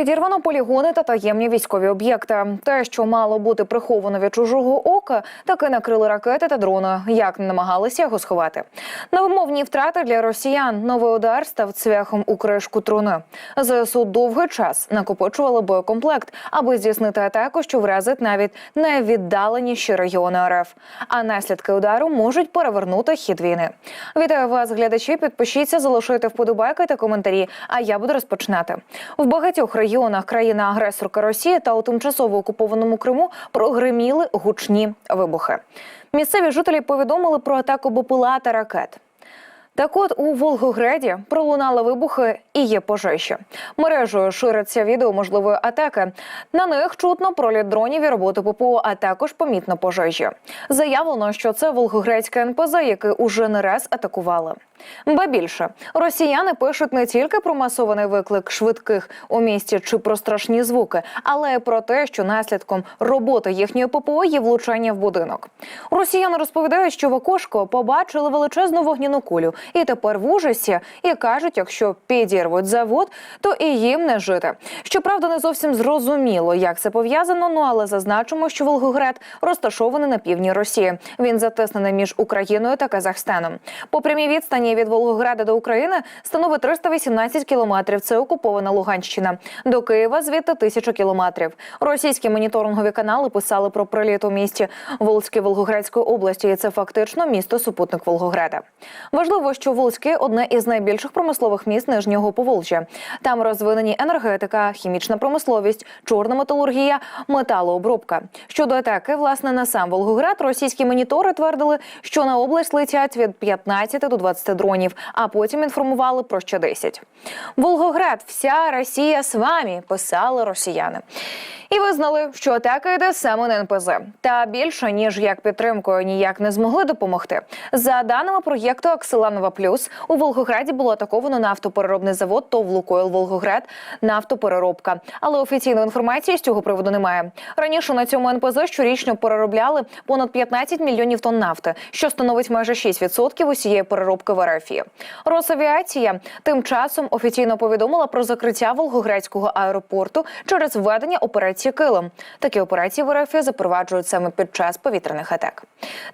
Підірвано полігони та таємні військові об'єкти. Те, що мало бути приховано від чужого ока, таки накрили ракети та дрони. Як не намагалися його сховати. Невимовні втрати для росіян. Новий удар став цвяхом у кришку труни. ЗСУ довгий час накопичували боєкомплект, аби здійснити атаку, що вразить навіть найвіддаленіші регіони РФ. А наслідки удару можуть перевернути хід війни. Вітаю вас, глядачі. Підпишіться, залишайте вподобайки та коментарі. А я буду розпочинати. В багатьох регіонах країни-агресорка Росії та у тимчасово окупованому Криму прогриміли гучні вибухи. Місцеві жителі повідомили про атаку БПЛА та ракет. Так от у Волгограді пролунали вибухи і є пожежі. Мережею шириться відео можливої атаки. На них чутно проліт дронів і роботи ППО, а також помітно пожежі. Заявлено, що це Волгоградське НПЗ, яке уже не раз атакували. Ба більше росіяни пишуть не тільки про масований виклик швидких у місті чи про страшні звуки, але й про те, що наслідком роботи їхньої ППО є влучання в будинок. Росіяни розповідають, що в окошко побачили величезну вогняну кулю, і тепер в ужасі і кажуть, якщо підірвуть завод, то і їм не жити. Щоправда, не зовсім зрозуміло, як це пов'язано. Ну але зазначимо, що Волгоград розташований на півдні Росії. Він затиснений між Україною та Казахстаном. По прямій відстані від Волгограда до України становить 318 кілометрів. Це окупована Луганщина. До Києва звідти тисячу кілометрів. Російські моніторингові канали писали про приліт у місті Волзьке Волгоградської області. І це фактично місто супутник Волгограда. Важливо, що Волзьке одне із найбільших промислових міст нижнього Поволжя. Там розвинені енергетика, хімічна промисловість, чорна металургія, металообробка. Щодо атаки, власне, на сам Волгоград російські монітори твердили, що на область летять від 15 до 20 дронів, а потім інформували про ще 10. Волгоград, вся Росія з вами, писали росіяни. І визнали, що атака йде саме на НПЗ. Та більше ніж як підтримкою ніяк не змогли допомогти. За даними проєкту Акселанова Плюс у Волгограді було атаковано нафтопереробний завод ТОВ «Лукойл Волгоград нафтопереробка. Але офіційної інформації з цього приводу немає. Раніше на цьому НПЗ щорічно переробляли понад 15 мільйонів тонн нафти, що становить майже 6% усієї переробки в РФ. Росавіація тим часом офіційно повідомила про закриття Волгоградського аеропорту через введення операції Килим. Такі операції в РФ запроваджують саме під час повітряних атак.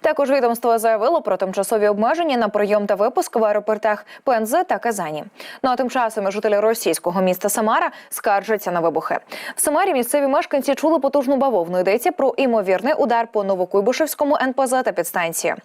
Також відомство заявило про тимчасові обмеження на прийом та випуск в аеропортах ПНЗ та Казані. Ну а тим часом жителі російського міста Самара скаржаться на вибухи. В Самарі місцеві мешканці чули потужну бавовну. Йдеться про імовірний удар по Новокуйбишевському НПЗ та підстанції.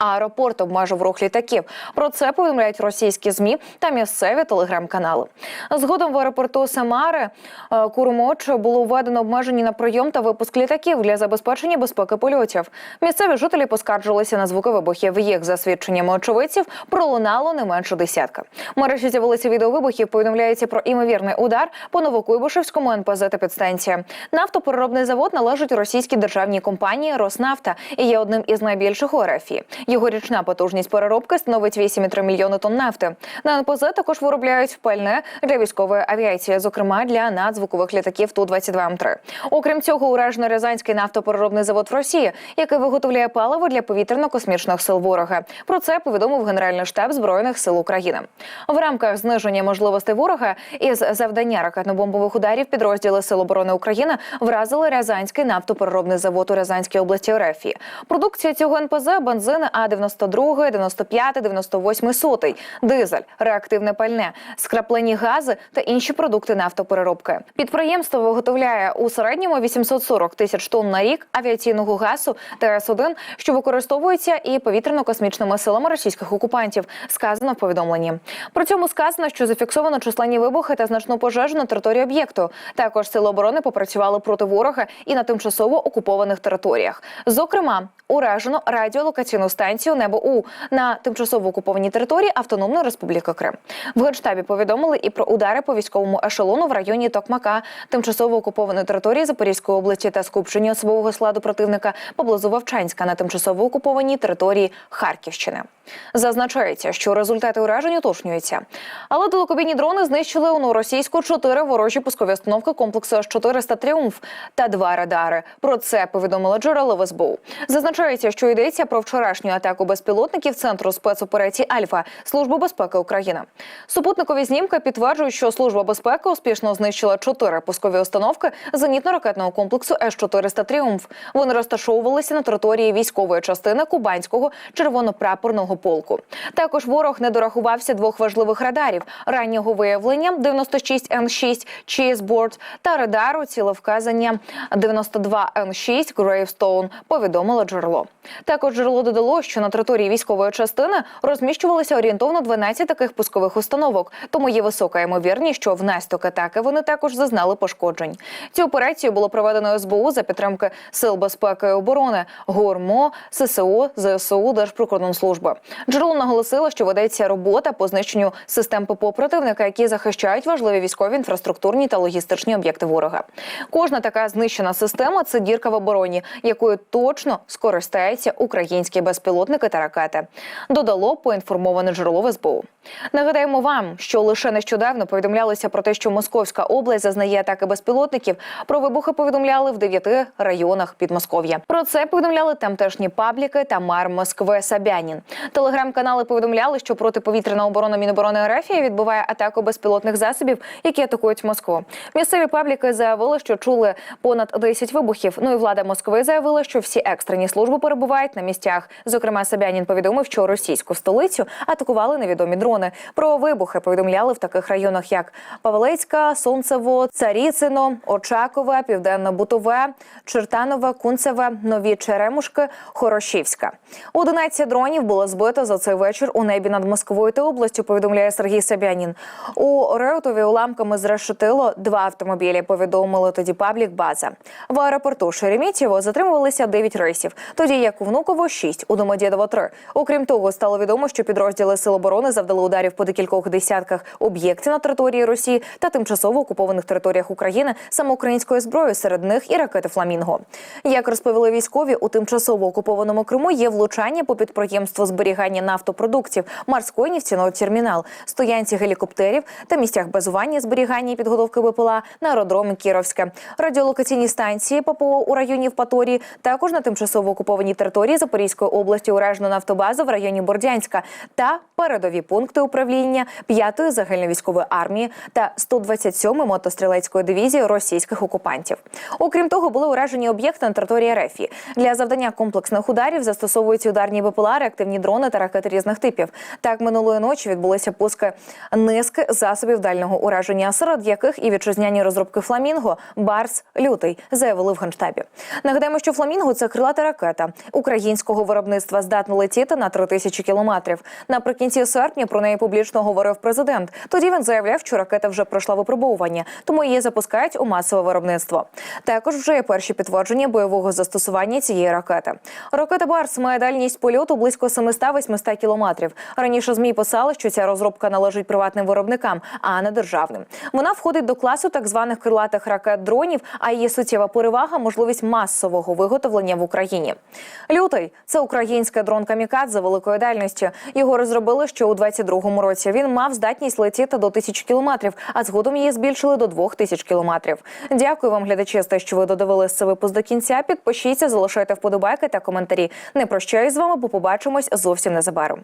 Аеропорт обмежив рух літаків. Про це повідомляють російські змі та місцеві телеграм-канали. Згодом в аеропорту Самари е, Курмоч було введено обмеження на прийом та випуск літаків для забезпечення безпеки польотів. Місцеві жителі поскаржилися на звуки вибухів. Їх за свідченнями очевидців пролунало не менше десятка. Мережі з'явилися відео вибухів. Повідомляється про імовірний удар по Новокуйбишевському НПЗ та підстанція. Нафтопереробний завод належить російській державній компанії Роснафта і є одним із найбільших у РФ. Його річна потужність переробки становить 8,3 мільйони тонн нафти. На НПЗ також виробляють пальне для військової авіації, зокрема для надзвукових літаків ту 22 м 3 Окрім цього, уражено Рязанський нафтопереробний завод в Росії, який виготовляє паливо для повітряно-космічних сил ворога. Про це повідомив Генеральний штаб збройних сил України. В рамках зниження можливостей ворога із завдання ракетно-бомбових ударів підрозділи Сил оборони України вразили Рязанський нафтопереробний завод у Рязанській області РФ. Продукція цього НПЗ бензини А 92 95 98 сотий, дизель, реактивне пальне, скраплені гази та інші продукти нафтопереробки. Підприємство виготовляє у середньому 840 тисяч тонн на рік авіаційного газу ТС-1, що використовується і повітряно-космічними силами російських окупантів. Сказано в повідомленні. При цьому сказано, що зафіксовано численні вибухи та значну пожежу на території об'єкту. Також сили оборони попрацювали проти ворога і на тимчасово окупованих територіях. Зокрема, уражено радіолокаційну станцію Небо У на тимчасово окупованій території Автономної Республіки Крим. В генштабі повідомили і про удари по військовому ешелону в районі Токмака, тимчасово окупованої території Запорізької області та скупчення особового складу противника поблизу Вовчанська на тимчасово окупованій території Харківщини. Зазначається, що результати уражень уточнюються. Але далекобійні дрони знищили у новоросійську чотири ворожі пускові установки комплексу С-400 «Тріумф» та два радари. Про це повідомило джерело в СБУ. Зазначається, що йдеться про вчорашні зовнішню атаку безпілотників Центру спецоперацій Альфа Служби безпеки України. Супутникові знімки підтверджують, що служба безпеки успішно знищила чотири пускові установки зенітно-ракетного комплексу С-400 Тріумф. Вони розташовувалися на території військової частини Кубанського червонопрапорного полку. Також ворог не дорахувався двох важливих радарів раннього виявлення 96 Н6 Чізборд та радару цілевказання 92 Н6 Грейвстоун. Повідомило джерело. Також джерело додало, що на території військової частини розміщувалося орієнтовно 12 таких пускових установок. Тому є висока ймовірність, що внаслідок атаки вони також зазнали пошкоджень. Цю операцію було проведено СБУ за підтримки сил безпеки і оборони, ГУРМО, ССО, ЗСУ, Держприкордонслужби. Джерело наголосило, що ведеться робота по знищенню систем ППО противника, які захищають важливі військові інфраструктурні та логістичні об'єкти ворога. Кожна така знищена система це дірка в обороні, якою точно скористаються українські безпілотники та ракети. Додало поінформоване джерело СБУ. Нагадаємо вам, що лише нещодавно повідомлялося про те, що Московська область зазнає атаки безпілотників. Про вибухи повідомляли в дев'яти районах Підмосков'я. Про це повідомляли тамтешні пабліки та мер Москви Сабянін. Телеграм-канали повідомляли, що протиповітряна оборона Міноборони РФ відбуває атаку безпілотних засобів, які атакують Москву. Місцеві пабліки заявили, що чули понад 10 вибухів. Ну і влада Москви заявила, що всі екстрені служби перебувають на місцях. Зокрема, Собянін повідомив, що російську столицю атакували невідомі дрони. Про вибухи повідомляли в таких районах, як Павелецька, Сонцево, Царіцино, Очакове, Південно-Бутове, Чертанове, Кунцеве, Нові Черемушки, Хорошівська. 11 дронів було збито за цей вечір у небі над Москвою та областю. Повідомляє Сергій Собянін. У Реутові уламками зрешетило два автомобілі. Повідомили тоді паблік база. В аеропорту Шереметьєво затримувалися 9 рейсів, тоді як у Внуково 6, у Домодєдово 3. Окрім того, стало відомо, що підрозділи Сил оборони завдали ударів по декількох десятках об'єктів на території Росії та тимчасово окупованих територіях України саме українською зброєю, серед них і ракети Фламінго. Як розповіли військові, у тимчасово окупованому Криму є влучання по підприємству зберігання нафтопродуктів, морський нефтяний термінал, стоянці гелікоптерів та місцях базування зберігання і підготовки БПЛА на аеродромі Кіровське, радіолокаційні станції ППО у районі Впаторії, також на тимчасово окупованій території Запорізької області уражено нафтобазу в районі Бордянська та передові пункти управління 5-ї загальновійськової армії та 127-ї мотострілецької дивізії російських окупантів. Окрім того, були уражені об'єкти на території РФ. Для завдання комплексних ударів застосовуються ударні БПЛА, реактивні дрони та ракети різних типів. Так минулої ночі відбулися пуски низки засобів дальнього ураження, серед яких і вітчизняні розробки Фламінго, Барс, Лютий заявили в генштабі. Нагадаємо, що Фламінго це крилата ракета українського виробництва, здатна летіти на 3 тисячі кілометрів. Наприкінці серпня про неї публічно говорив президент. Тоді він заявляв, що ракета вже пройшла випробовування, тому її запускають у масове виробництво. Також вже є перші підтвердження бойового застосування цієї ракети. Ракета Барс має дальність польоту близько 700-800 кілометрів. Раніше змі писали, що ця розробка належить приватним виробникам, а не державним. Вона входить до класу так званих крилатих ракет дронів, а її суттєва перевага можливість масового виготовлення в Україні. Лютий це український дрон камікадзе великої дальності. Його розробили ще у 22-му році. Він мав здатність летіти до тисяч кілометрів, а згодом її збільшили до двох тисяч кілометрів. Дякую вам, глядачі, за те, що ви додивились цей випуск до кінця. Підпишіться, залишайте вподобайки та коментарі. Не прощаюсь з вами, бо побачимось зовсім незабаром.